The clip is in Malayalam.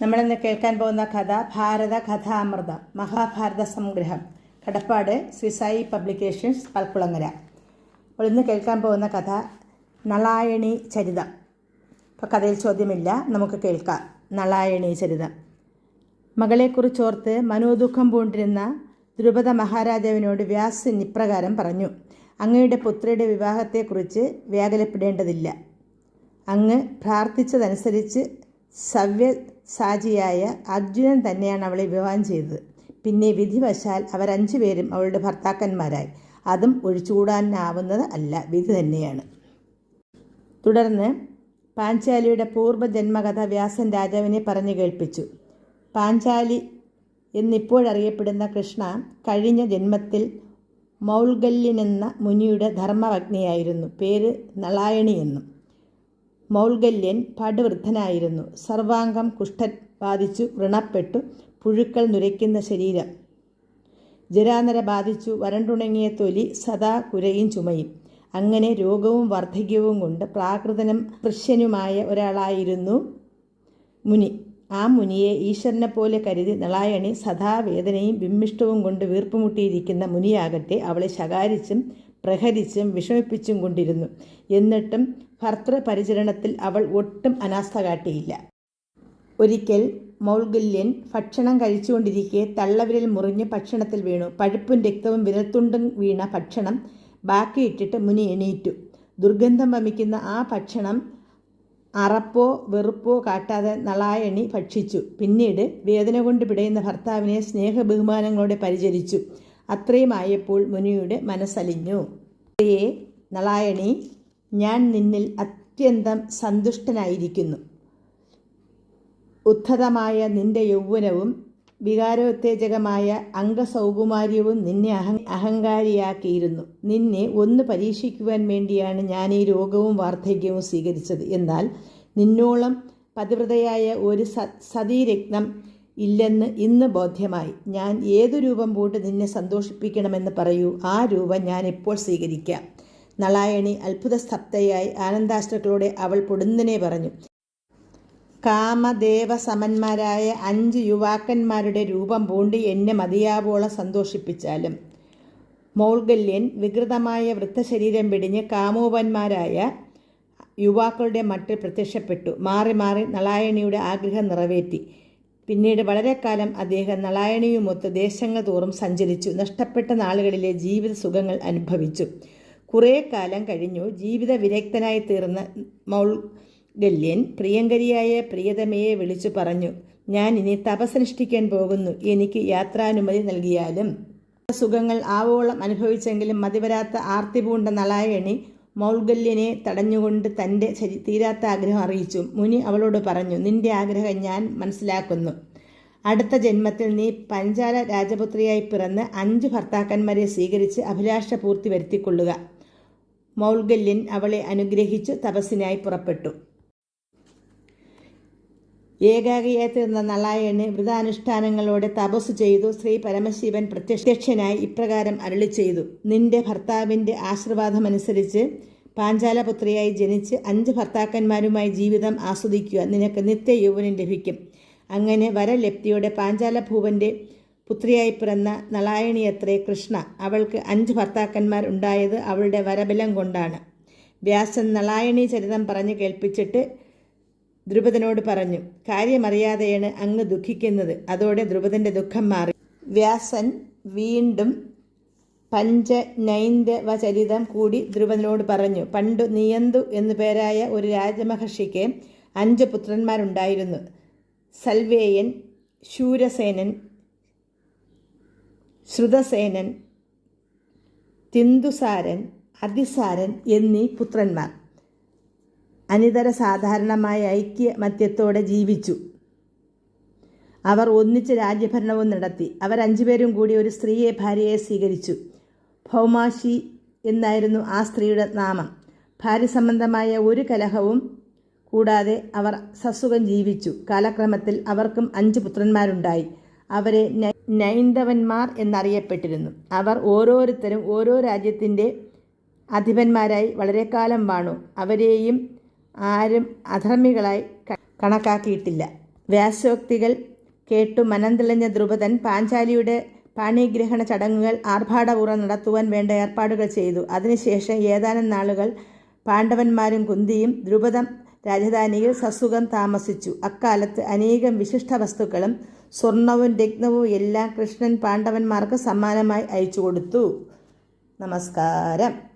നമ്മളിന്ന് കേൾക്കാൻ പോകുന്ന കഥ ഭാരത കഥാമൃതം മഹാഭാരത സംഗ്രഹം. കടപ്പാട് ശ്രീസായി പബ്ലിക്കേഷൻസ് പൽക്കുളങ്ങര. അപ്പോൾ ഇന്ന് കേൾക്കാൻ പോകുന്ന കഥ നളായണി ചരിതം. ഇപ്പോൾ കഥയിൽ ചോദ്യമില്ല നമുക്ക് കേൾക്കാം. നളായണി ചരിതം. മകളെക്കുറിച്ചോർത്ത് മനോദുഃഖം പൂണ്ടിരുന്ന ദ്രുപദ മഹാരാജാവിനോട് വ്യാസൻ ഇപ്രകാരം പറഞ്ഞു അങ്ങയുടെ പുത്രിയുടെ വിവാഹത്തെക്കുറിച്ച് വ്യാകുലപ്പെടേണ്ടതില്ല. അങ്ങ് പ്രാർത്ഥിച്ചതനുസരിച്ച് സവ്യസാചിയായ അർജുനൻ തന്നെയാണ് അവളെ വിവാഹം ചെയ്തത്. പിന്നെ വിധിവശാൽ അവരഞ്ചു പേരും അവളുടെ ഭർത്താക്കന്മാരായി. അതും ഒഴിച്ചുകൂടാനാവുന്നത് അല്ല വിധി തന്നെയാണ്. തുടർന്ന് പാഞ്ചാലിയുടെ പൂർവജന്മകഥ വ്യാസൻ രാജാവിനെ പറഞ്ഞു കേൾപ്പിച്ചു. പാഞ്ചാലി എന്നിപ്പോഴറിയപ്പെടുന്ന കൃഷ്ണ കഴിഞ്ഞ ജന്മത്തിൽ മൗൽഗല്യനെന്ന മുനിയുടെ ധർമ്മവഗ്നിയായിരുന്നു. പേര് നളായണി എന്നും. മൗൽഗല്യൻ പടുവൃദ്ധനായിരുന്നു സർവാംഗം കുഷ്ഠൻ ബാധിച്ചു വ്രണപ്പെട്ടു പുഴുക്കൾ നുരയ്ക്കുന്ന ശരീരം. ജരാനര ബാധിച്ചു വരണ്ടുണങ്ങിയ തൊലി സദാ കുരയും ചുമയും. അങ്ങനെ രോഗവും വാർദ്ധക്യവും കൊണ്ട് പ്രാകൃതനും കൃഷ്യനുമായ ഒരാളായിരുന്നു മുനി. ആ മുനിയെ ഈശ്വരനെ പോലെ കരുതി നളായണി സദാ വേദനയും വിമ്മിഷ്ടവും കൊണ്ട് വീർപ്പുമുട്ടിയിരിക്കുന്ന മുനിയാകട്ടെ അവളെ ശകാരിച്ചും പ്രഹരിച്ചും വിഷമിപ്പിച്ചും കൊണ്ടിരുന്നു. എന്നിട്ടും ഭർത്തൃപരിചരണത്തിൽ അവൾ ഒട്ടും അനാസ്ഥ കാട്ടിയില്ല. ഒരിക്കൽ മൗൽഗല്യൻ ഭക്ഷണം കഴിച്ചുകൊണ്ടിരിക്കെ തള്ളവിരൽ മുറിഞ്ഞ് ഭക്ഷണത്തിൽ വീണു. പഴുപ്പും രക്തവും വിരൽത്തുണ്ടും വീണ ഭക്ഷണം ബാക്കിയിട്ടിട്ട് മുനി എണീറ്റു. ദുർഗന്ധം വമിക്കുന്ന ആ ഭക്ഷണം അറപ്പോ വെറുപ്പോ കാട്ടാതെ നളായണി ഭക്ഷിച്ചു. പിന്നീട് വേദന കൊണ്ട് പിടയുന്ന ഭർത്താവിനെ സ്നേഹബഹുമാനങ്ങളോടെ പരിചരിച്ചു. അത്രയുമായപ്പോൾ മുനിയുടെ മനസ്സലിഞ്ഞു. പ്രിയേ നളായണി ഞാൻ നിന്നിൽ അത്യന്തം സന്തുഷ്ടനായിരിക്കുന്നു. ഉദ്ധതമായ നിന്റെ യൗവനവും വികാരോത്തേജകമായ അംഗസൗകുമാര്യവും നിന്നെ അഹ അഹങ്കാരിയാക്കിയിരുന്നു. നിന്നെ ഒന്ന് പരീക്ഷിക്കുവാൻ വേണ്ടിയാണ് ഞാൻ ഈ രോഗവും വാർദ്ധക്യവും സ്വീകരിച്ചത്. എന്നാൽ നിന്നോളം പതിവ്രതയായ ഒരു സ സതീരത്നം ഇല്ലെന്ന് ഇന്ന് ബോധ്യമായി. ഞാൻ ഏതു രൂപം പൂണ്ട് നിന്നെ സന്തോഷിപ്പിക്കണമെന്ന് പറയൂ ആ രൂപം ഞാൻ ഇപ്പോൾ സ്വീകരിക്കാം? നളായണി അത്ഭുത സ്തബ്ധയായി അവൾ പൊടുന്നനെ പറഞ്ഞു. കാമദേവ സമന്മാരായ അഞ്ച് യുവാക്കന്മാരുടെ രൂപം പൂണ്ട് എന്നെ മതിയാവോളം സന്തോഷിപ്പിച്ചാലും. മൗൾഗല്യൻ വികൃതമായ വൃദ്ധശരീരം പിടിഞ്ഞ് കാമോപന്മാരായ യുവാക്കളുടെ മട്ടിൽ പ്രത്യക്ഷപ്പെട്ടു. മാറി മാറി നളായണിയുടെ ആഗ്രഹം നിറവേറ്റി. പിന്നീട് വളരെ കാലം അദ്ദേഹം നളായണിയുമൊത്ത് ദേശങ്ങൾ തോറും സഞ്ചരിച്ചു നഷ്ടപ്പെട്ട നാളുകളിലെ ജീവിത സുഖങ്ങൾ അനുഭവിച്ചു. കുറേ കാലം കഴിഞ്ഞു ജീവിത വിരക്തനായി തീർന്ന മൗൾഗല്യൻ പ്രിയങ്കരിയായ പ്രിയതമയെ വിളിച്ചു പറഞ്ഞു ഞാൻ ഇനി തപസനുഷ്ഠിക്കാൻ പോകുന്നു എനിക്ക് യാത്രാനുമതി നൽകിയാലും. സുഖങ്ങൾ ആവോളം അനുഭവിച്ചെങ്കിലും മതിവരാത്ത ആർത്തി പൂണ്ട നളായണി മൗൽഗല്യനെ തടഞ്ഞുകൊണ്ട് തന്റെ തീരാത്ത ആഗ്രഹം അറിയിച്ചു. മുനി അവളോട് പറഞ്ഞു നിന്റെ ആഗ്രഹം ഞാൻ മനസ്സിലാക്കുന്നു. അടുത്ത ജന്മത്തിൽ നീ പഞ്ചാല രാജപുത്രിയായി പിറന്ന് അഞ്ച് ഭർത്താക്കന്മാരെ സ്വീകരിച്ച് അഭിലാഷ പൂർത്തി വരുത്തിക്കൊള്ളുക. മൗൽഗല്യൻ അവളെ അനുഗ്രഹിച്ചു തപസ്സിനായി പുറപ്പെട്ടു. ഏകാഗിയായി തീർന്ന നളായണ് വ്രതാനുഷ്ഠാനങ്ങളോടെ തപസ് ചെയ്തു. ശ്രീ പരമശിവൻ പ്രത്യക്ഷനായി ഇപ്രകാരം അരളി ചെയ്തു. നിന്റെ ഭർത്താവിന്റെ ആശീർവാദമനുസരിച്ച് പാഞ്ചാലപുത്രിയായി ജനിച്ച് അഞ്ച് ഭർത്താക്കന്മാരുമായി ജീവിതം ആസ്വദിക്കുക നിനക്ക് നിത്യ യൗവനം ലഭിക്കും. അങ്ങനെ വരലപ്തിയോടെ പാഞ്ചാലഭൂവന്റെ പുത്രിയായി പിറന്ന നളായണിയത്രേ കൃഷ്ണ അവൾക്ക് അഞ്ച് ഭർത്താക്കന്മാർ ഉണ്ടായത് അവളുടെ വരബലം കൊണ്ടാണ്. വ്യാസൻ നളായണി ചരിതം പറഞ്ഞു കേൾപ്പിച്ചിട്ട് ദ്രുപദനോട് പറഞ്ഞു കാര്യമറിയാതെയാണ് അങ്ങ് ദുഃഖിക്കുന്നത്. അതോടെ ദ്രുപദന്റെ ദുഃഖം മാറി. വ്യാസൻ വീണ്ടും പഞ്ചനൈന്ദവചരിതം കൂടി ധ്രുവനോട് പറഞ്ഞു പണ്ടു നിയന്തു എന്നു പേരായ ഒരു രാജമഹർഷിക്ക് അഞ്ച് പുത്രന്മാരുണ്ടായിരുന്നു. സൽവേയൻ ശൂരസേനൻ ശ്രുതസേനൻ തിന്ദുസാരൻ അതിസാരൻ എന്നീ പുത്രന്മാർ. അനിതര സാധാരണമായ ഐക്യമത്യത്തോടെ ജീവിച്ചു. അവർ ഒന്നിച്ച് രാജ്യഭരണവും നടത്തി. അവർ അഞ്ചുപേരും കൂടി ഒരു സ്ത്രീയെ ഭാര്യയെ സ്വീകരിച്ചു. ഭൗമാഷി എന്നായിരുന്നു ആ സ്ത്രീയുടെ നാമം. ഭാര്യ സംബന്ധമായ ഒരു കലഹവും കൂടാതെ അവർ സസുഖം ജീവിച്ചു. കാലക്രമത്തിൽ അവർക്കും അഞ്ച് പുത്രന്മാരുണ്ടായി. അവരെ നൈന്ദവന്മാർ എന്നറിയപ്പെട്ടിരുന്നു. അവർ ഓരോരുത്തരും ഓരോ രാജ്യത്തിന്റെ അധിപന്മാരായി വളരെക്കാലം വാണു. അവരെയും ആരും അധർമ്മികളായി കണക്കാക്കിയിട്ടില്ല. വ്യാസോക്തികൾ കേട്ടു മനം തെളിഞ്ഞ ദ്രുപദൻ പാഞ്ചാലിയുടെ പാണിഗ്രഹണ ചടങ്ങുകൾ ആർഭാടപൂർവം നടത്തുവാൻ വേണ്ട ഏർപ്പാടുകൾ ചെയ്തു. അതിനുശേഷം ഏതാനും നാളുകൾ പാണ്ഡവന്മാരും കുന്തിയും ദ്രുപദം രാജധാനിയിൽ സസുഖം താമസിച്ചു. അക്കാലത്ത് അനേകം വിശിഷ്ട വസ്തുക്കളും സ്വർണവും രത്നവും എല്ലാം കൃഷ്ണൻ പാണ്ഡവന്മാർക്ക് സമ്മാനമായി അയച്ചു കൊടുത്തു. നമസ്കാരം.